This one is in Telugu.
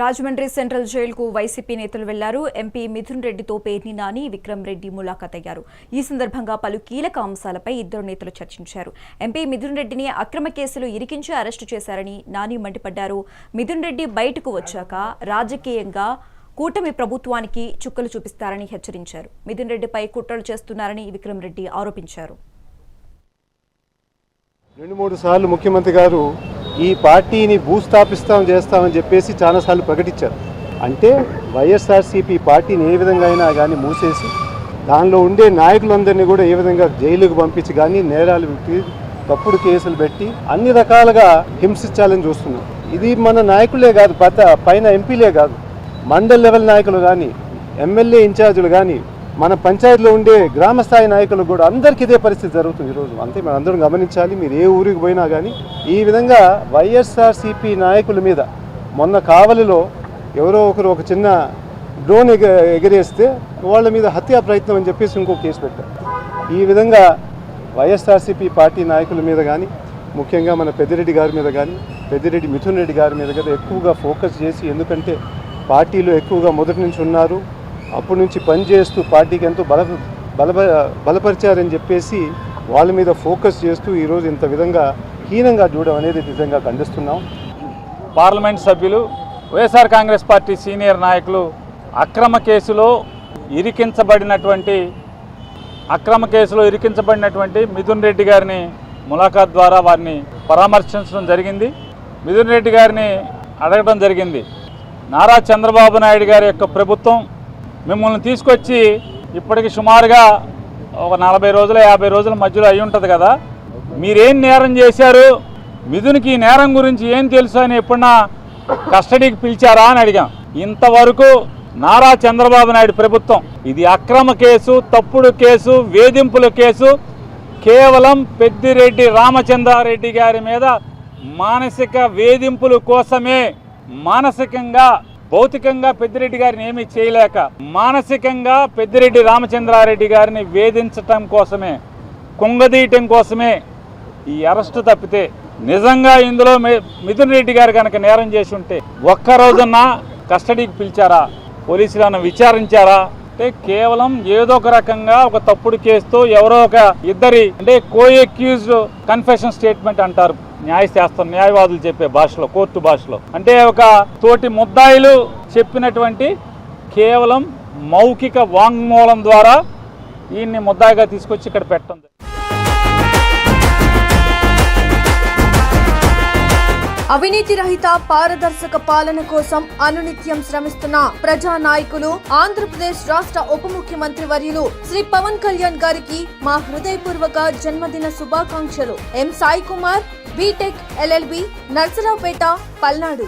రాజమండ్రి సెంట్రల్ జైలుకు వైసీపీ నేతలు వెళ్ళారు. ఎంపీ మిథున్ రెడ్డితో పేర్ని నాని విక్రమ్ రెడ్డి ములాఖాత్ అయ్యారు. ఈ సందర్భంగా పలు కీలక అంశాలపై ఇద్దరు నేతలు చర్చించారు. ఎంపీ మిథున్ రెడ్డిని అక్రమ కేసులు ఇరికించి అరెస్టు చేశారని నాని మండిపడ్డారు. మిథున్ రెడ్డి బయటకు వచ్చాక రాజకీయంగా కూటమి ప్రభుత్వానికి చుక్కలు చూపిస్తారని హెచ్చరించారు. మిథున్ రెడ్డిపై కుట్రలు చేస్తున్నారని విక్రమ్ రెడ్డి ఆరోపించారు. రెండు మూడు సార్లు ముఖ్యమంత్రి గారు ఈ పార్టీని భూస్థాపిస్తాం చేస్తామని చెప్పేసి చాలాసార్లు ప్రకటించారు. అంటే వైఎస్ఆర్సీపీ పార్టీని ఏ విధంగా అయినా కానీ మూసేసి దానిలో ఉండే నాయకులందరినీ కూడా ఏ విధంగా జైలుకు పంపించి కానీ నేరాలు పెట్టి తప్పుడు కేసులు పెట్టి అన్ని రకాలుగా హింసించాలని చూస్తున్నాం. ఇది మన నాయకులే కాదు పైన ఎంపీలే కాదు మండల్ లెవెల్ నాయకులు కానీ ఎమ్మెల్యే ఇన్ఛార్జీలు కానీ మన పంచాయతీలో ఉండే గ్రామ స్థాయి నాయకులు కూడా అందరికీ ఇదే పరిస్థితి జరుగుతుంది ఈరోజు. అంతే మనం అందరం గమనించాలి మీరు ఏ ఊరికి పోయినా కానీ ఈ విధంగా వైఎస్ఆర్సీపీ నాయకుల మీద మొన్న కావలిలో ఎవరో ఒకరు ఒక చిన్న డ్రోన్ ఎగ ఎగరేస్తే వాళ్ళ మీద హత్యా ప్రయత్నం అని చెప్పేసి ఇంకో కేసు పెట్టారు ఈ విధంగా వైఎస్ఆర్సీపీ పార్టీ నాయకుల మీద కానీ ముఖ్యంగా మన పెద్దిరెడ్డి గారి మీద కానీ పెద్దిరెడ్డి మిథున్ రెడ్డి గారి మీద కదా ఎక్కువగా ఫోకస్ చేసి ఎందుకంటే పార్టీలో ఎక్కువగా మొదటి నుంచి ఉన్నారు. అప్పటి నుంచి పనిచేస్తూ పార్టీకి ఎంతో బల బల బలపరిచారని చెప్పేసి వాళ్ళ మీద ఫోకస్ చేస్తూ ఈరోజు ఇంత విధంగా హీనంగా చూడడం అనేది నిజంగా ఖండిస్తున్నాం. పార్లమెంట్ సభ్యులు వైఎస్ఆర్ కాంగ్రెస్ పార్టీ సీనియర్ నాయకులు అక్రమ కేసులో ఇరికించబడినటువంటి అక్రమ కేసులో ఇరికించబడినటువంటి మిథున్ రెడ్డి గారిని ములాఖాత్ ద్వారా వారిని పరామర్శించడం జరిగింది. మిథున్ రెడ్డి గారిని అడగడం జరిగింది. నారా చంద్రబాబు నాయుడు గారి యొక్క ప్రభుత్వం మిమ్మల్ని తీసుకొచ్చి ఇప్పటికి సుమారుగా ఒక నలభై రోజుల యాభై రోజుల మధ్యలో అయి ఉంటుంది కదా. మీరేం నేరం చేశారు? మిథునికి ఈ నేరం గురించి ఏం తెలుసు అని ఎప్పుడన్నా కస్టడీకి పిలిచారా అని అడిగాం. ఇంతవరకు నారా చంద్రబాబు నాయుడు ప్రభుత్వం ఇది అక్రమ కేసు తప్పుడు కేసు వేధింపుల కేసు కేవలం పెద్దిరెడ్డి రామచంద్రారెడ్డి గారి మీద మానసిక వేధింపుల కోసమే మానసికంగా భౌతికంగా పెద్దిరెడ్డి గారిని ఏమీ చేయలేక మానసికంగా పెద్దిరెడ్డి రామచంద్రారెడ్డి గారిని వేధించటం కోసమే కుంగదీయటం కోసమే ఈ అరెస్టు తప్పితే నిజంగా ఇందులో మి- మిథున్ రెడ్డి గారు కనుక నేరం చేసి ఉంటే ఒక్క కస్టడీకి పిలిచారా? పోలీసులను విచారించారా? అంటే కేవలం ఏదో ఒక రకంగా ఒక తప్పుడు కేసుతో ఎవరో ఒక ఇద్దరి అంటే కోఎక్యూజ్డ్ కన్ఫెషన్ స్టేట్మెంట్ అంటారు. న్యాయశాస్త్రం న్యాయవాదులు చెప్పే భాషలో కోర్టు భాషలో. అంటే ఒక తోటి ముద్దాయిలు చెప్పినటువంటి కేవలం మౌఖిక వాంగ్మూలం ద్వారా ఈయన్ని ముద్దాయిగా తీసుకొచ్చి ఇక్కడ పెట్టడం అవినీతి రహిత పారదర్శక పాలన కోసం అనునిత్యం శ్రమిస్తున్న ప్రజా నాయకులు ఆంధ్రప్రదేశ్ రాష్ట్ర ఉప ముఖ్యమంత్రి వర్యులు శ్రీ పవన్ కళ్యాణ్ గారికి మా హృదయపూర్వక జన్మదిన శుభాకాంక్షలు. M Sai Kumar BTech LLB Narasaraopet Palnadu.